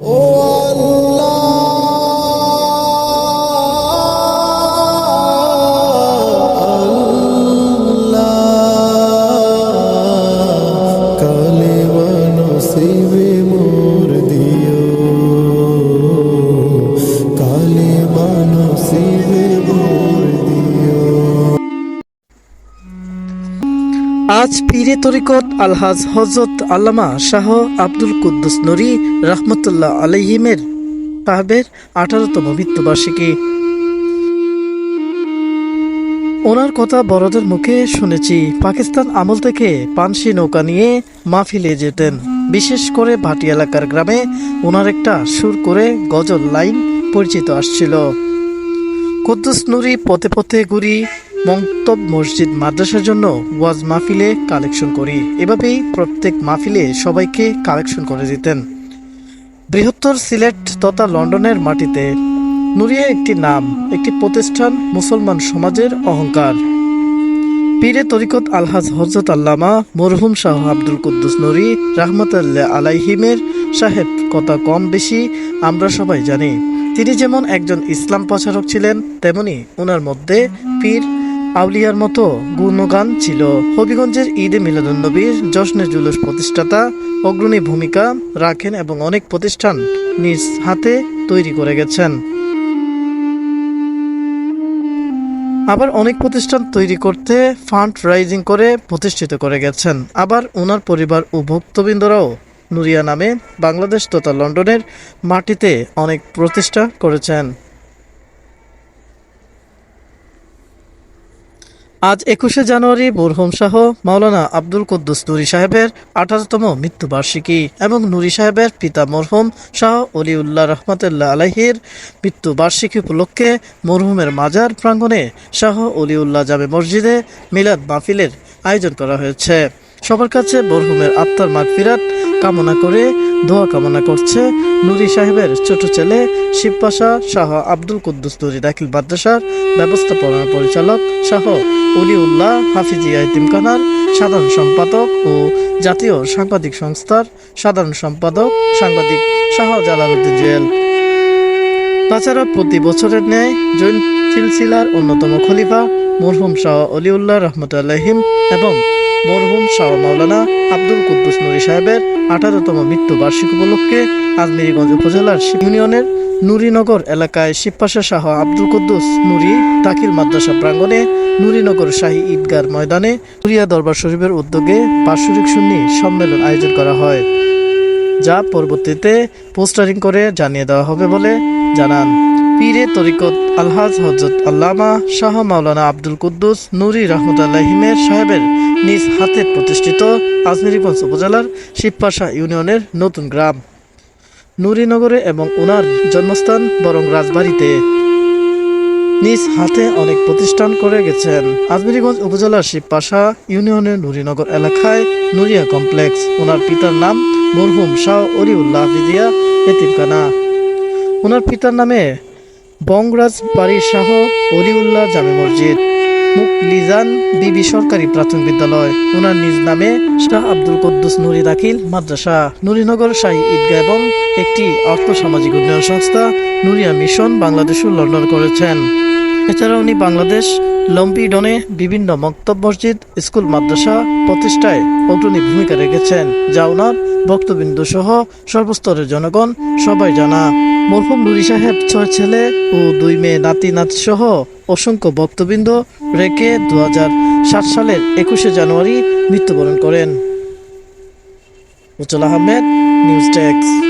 Oh. আজ পীরে তরিকত আলহাজ হজরত আল্লামা শাহ আব্দুল কুদ্দুস নরি রহমতুল্লাহ আলহিমের সাহেবের আঠারোতম মৃত্যুবার্ষিকী। ওনার কথা বড়দের মুখে শুনেছি, পাকিস্তান আমল থেকে পানসি নৌকা নিয়ে মাহফিলে যেতেন। বিশেষ করে ভাটি এলাকার গ্রামে ওনার একটা সুর করে গজল লাইন পরিচিত আসছিল। কুদ্দুস নুরি পথে পথে ঘুরি মন্তব মসজিদ মাদ্রাসার জন্য ওয়াজ মাহফিলে কালেকশন করি। এভাবেই প্রত্যেক মাহফিলে সবাইকে কালেকশন করে দিতেন। বৃহত্তর সিলেট তথা লন্ডনের মাটিতে নুরিয়া একটি নাম, একটি প্রতিষ্ঠান মুসলমান সমাজের অহংকার। পীরে তরিকত আলহাজ হজরত আল্লামা মরহুম শাহ আব্দুল কুদ্দুস নুরি রাহমতুল্লাহ আলাইহিমের সাহেব, কথা কম বেশি আমরা সবাই জানি। তিনি যেমন একজন ইসলাম প্রচারক ছিলেন, তেমনি ওনার মধ্যে পীর আউলিয়ার মতো গুণগান ছিল। হবিগঞ্জের ঈদে মিলাদুন্নবীর জশ্নে জুলুস প্রতিষ্ঠাতা অগ্রণী ভূমিকা রাখেন এবং অনেক প্রতিষ্ঠান নিজ হাতে তৈরি করে গেছেন। আবার অনেক প্রতিষ্ঠান তৈরি করতে ফান্ড রাইজিং করে প্রতিষ্ঠিত করে গেছেন। আবার ওনার পরিবার ও ভক্তবৃন্দরাও নুরিয়া নামে বাংলাদেশ তথা লন্ডনের মাটিতে অনেক প্রতিষ্ঠা করেছেন। আজ একুশে জানুয়ারি, মরহুম শাহ, মাওলানা আব্দুল কুদ্দুস নুরি সাহেবের আঠারোতম মৃত্যুবার্ষিকী এবং নুরি সাহেবের পিতা মরহুম শাহ অলিউল্লাহ রহমতুল্লাহ আলাহির মৃত্যুবার্ষিকী উপলক্ষে মরহুমের মাজার প্রাঙ্গণে শাহ অলিউল্লাহ জামে মসজিদে মিলাদ মাহফিলের আয়োজন করা হয়েছে। সবার কাছে মরহুমের আত্মার মাগফিরাত কামনা করে, দোয়া কামনা করছে নুরি সাহেবের ছোট ছেলে শিবপাশা শাহ আব্দুল কুদ্দুস নুরি দাখিল মাদ্রাসার ব্যবস্থাপনা পরিচালক শাহ অলিউল্লাহ হাফিজিয়া ইতিমখানার সাধারণ সম্পাদক ও জাতীয় সাংবাদিক সংস্থার সাধারণ সম্পাদক সাংবাদিক শাহ জালালউদ্দিন জুয়েল। তাছাড়া প্রতি বছরের ন্যায় জৈন সিলসিলার অন্যতম খলিফা মরহুম শাহ অলিউল্লাহ রহমতুল্লাহিম এবং মরহুম শাহ মাওলানা আব্দুল কুদ্দুস নুরি সাহেবের আঠারোতম মৃত্যু বার্ষিক উপলক্ষে আজমিরিগঞ্জ উপজেলার ইউনিয়নের নুরিনগর এলাকায় শিবপাশা শাহ আব্দুল কুদ্দুস নুরি দাখিল মাদ্রাসা প্রাঙ্গণে নুরিনগর শাহী ঈদগার ময়দানে নুরিয়া দরবার শরীফের উদ্যোগে বাৎসরিক সুন্নি সম্মেলন আয়োজন করা হয়, যা পরবর্তীতে পোস্টারিং করে জানিয়ে দেওয়া হবে বলে জানান। পীরে তরিকত আলহাজ হজরত আল্লামা শাহ মাওলানা আব্দুল কুদ্দুস নুরি রহমতুল্লাহিমের সাহেবের নিজ হাতে প্রতিষ্ঠিত আজমিরিগঞ্জ উপজেলার শিবপাশা ইউনিয়নের নতুন গ্রাম। নুরিনগরে এবং ওনার জন্মস্থান বরং রাজবাড়িতে। নিজ হাতে অনেক প্রতিষ্ঠান করে গেছেন। আজমিরিগঞ্জ উপজেলার শিবপাশা ইউনিয়নের নুরিনগর এলাকায় নুরিয়া কমপ্লেক্স। ওনার পিতার নাম মরহুম শাহ অলিউল্লাহ হাফিজিয়া এতিমখানা। ওনার পিতার নামে বংরাজ বাড়ির শাহ অলিউল্লাহ জামে মসজিদ। মুকলিজান বিবি সরকারি প্রাথমিক বিদ্যালয়। ওনার নিজ নামে শাহ আব্দুল কুদ্দুস নুরি দাখিল মাদ্রাসা। নুরিনগর শাহী ঈদগাহ এবং একটি অর্থ সামাজিক উন্নয়ন সংস্থা নুরিয়া মিশন বাংলাদেশ লন্ডন করেছেন। এছাড়া উনি বাংলাদেশ লম্বিডনে বিভিন্ন মক্তব মসজিদ, স্কুল, মাদ্রাসা প্রতিষ্ঠায় অগ্রণী ভূমিকা রেখেছেন, যা ওনার ভক্তবিন্দু সহ সর্বস্তরের জনগণ সবাই জানা। মরহুম নুরি সাহেব, ছয় ছেলে ও দুই মেয়ে নাতি নাতি সহ অসংখ্য ভক্তবৃন্দ রেখে দু সালের একুশে জানুয়ারি মৃত্যুবরণ করেন। Ujjwal Ahmed, news desk.